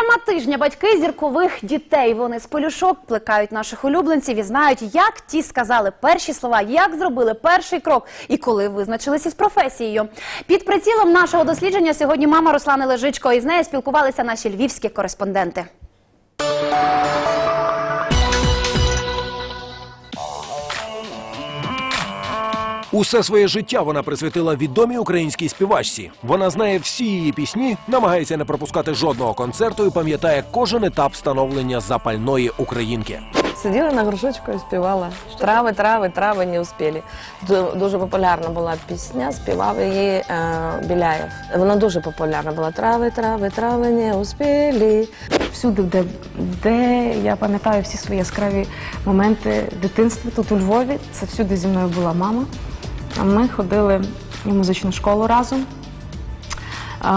Тема тижня батьки зіркових дітей. Вони з полюшок плекають наших улюбленців і знають, як ті сказали перші слова, як зробили перший крок і коли визначилися з професією. Під прицілом нашого дослідження сьогодні мама Руслани Лежичко. І з нею спілкувалися наші львівські кореспонденти. Усе своє життя вона присвятила відомій українській співачці. Вона знає всі її пісні, намагається не пропускати жодного концерту і пам'ятає кожен етап становлення запальної українки. Сиділа на горшочку і співала. Трави, трави, трави не успіли. Ду- Дуже популярна була пісня, співав її е, Біляєв. Вона дуже популярна була. Трави, трави, трави не успіли. всюди, де, де я пам'ятаю всі свої яскраві моменти дитинства тут у Львові. Це всюди зі мною була мама. Ми ходили і в музичну школу разом.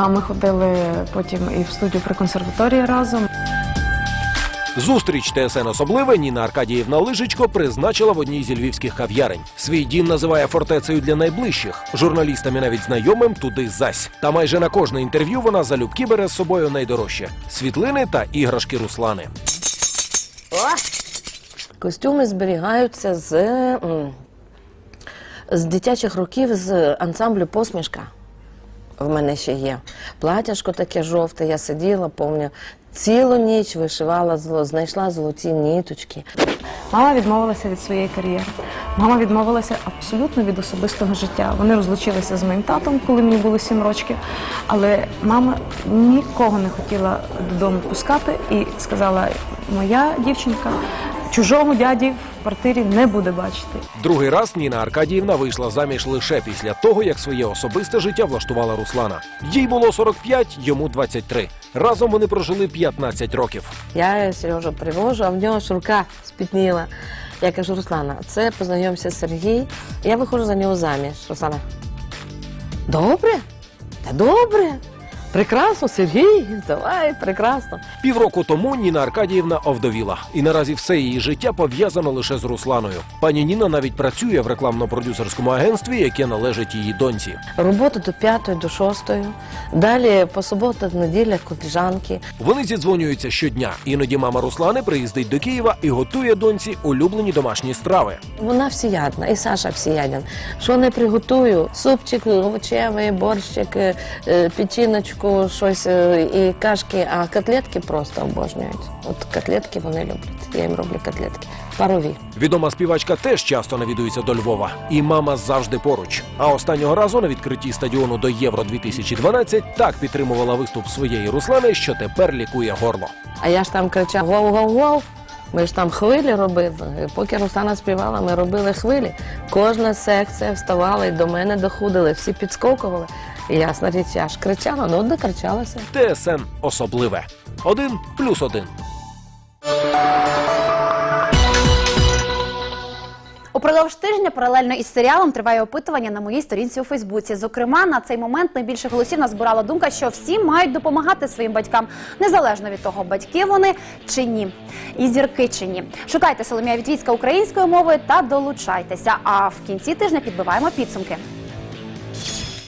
Ми ходили потім і в студію при консерваторії разом. Зустріч ТСН особливе Ніна Аркадіївна Лижичко призначила в одній зі львівських кав'ярень. Свій дім називає фортецею для найближчих. Журналістам і навіть знайомим туди зась. Та майже на кожне інтерв'ю вона залюбки бере з собою найдорожче світлини та іграшки Руслани. Костюми зберігаються з, з дитячих років з ансамблю посмішка. В мене ще є. Платяшко таке жовте, я сиділа, пам'ятаю, цілу ніч вишивала, зло- знайшла золоті ніточки. Мама відмовилася від своєї кар'єри. Мама відмовилася абсолютно від особистого життя. Вони розлучилися з моїм татом, коли мені було сім років. Але мама нікого не хотіла додому пускати і сказала: моя дівчинка чужого дяді квартирі не буде бачити. Другий раз Ніна Аркадіївна вийшла заміж лише після того, як своє особисте життя влаштувала Руслана. Їй було 45, йому 23. Разом вони прожили 15 років. Я Сережу привожу, а в нього ж рука спітніла. Я кажу, Руслана, це познайомся Сергій. Я виходжу за нього заміж. Руслана. Добре? Та добре. Прекрасно, Сергій, давай, прекрасно. Півроку тому Ніна Аркадіївна овдовіла, і наразі все її життя пов'язано лише з Русланою. Пані Ніна навіть працює в рекламно-продюсерському агентстві, яке належить її доньці. Робота до п'ятої, до шостої. Далі по суботах, неділях котліжанки. Вони зідзвонюються щодня. Іноді мама Руслани приїздить до Києва і готує доньці улюблені домашні страви. Вона всіядна, і Саша всіяден. Що не приготую? Супчик, овочевий, борщик, е, е, щось е, і кашки, а котлетки просто обожнюють. От котлетки вони люблять. Я їм роблю котлетки. Парові. Відома співачка теж часто навідується до Львова, і мама завжди поруч. А останнього разу на відкритті стадіону до Євро 2012 так підтримувала виступ своєї Руслани, що тепер лікує горло. А я ж там кричав гоу-гоу-гоу. Ми ж там хвилі робили. Поки Руслана співала, ми робили хвилі. Кожна секція вставала і до мене доходили, всі підскокували. Ясна річ, я ж кричала, ну докричалася. ТСН особливе. Один плюс один. Упродовж тижня паралельно із серіалом триває опитування на моїй сторінці у Фейсбуці. Зокрема, на цей момент найбільше голосів назбирала думка, що всі мають допомагати своїм батькам, незалежно від того, батьки вони чи ні, і зірки чи ні. Шукайте Соломія Вітвіцька українською мовою та долучайтеся. А в кінці тижня підбиваємо підсумки.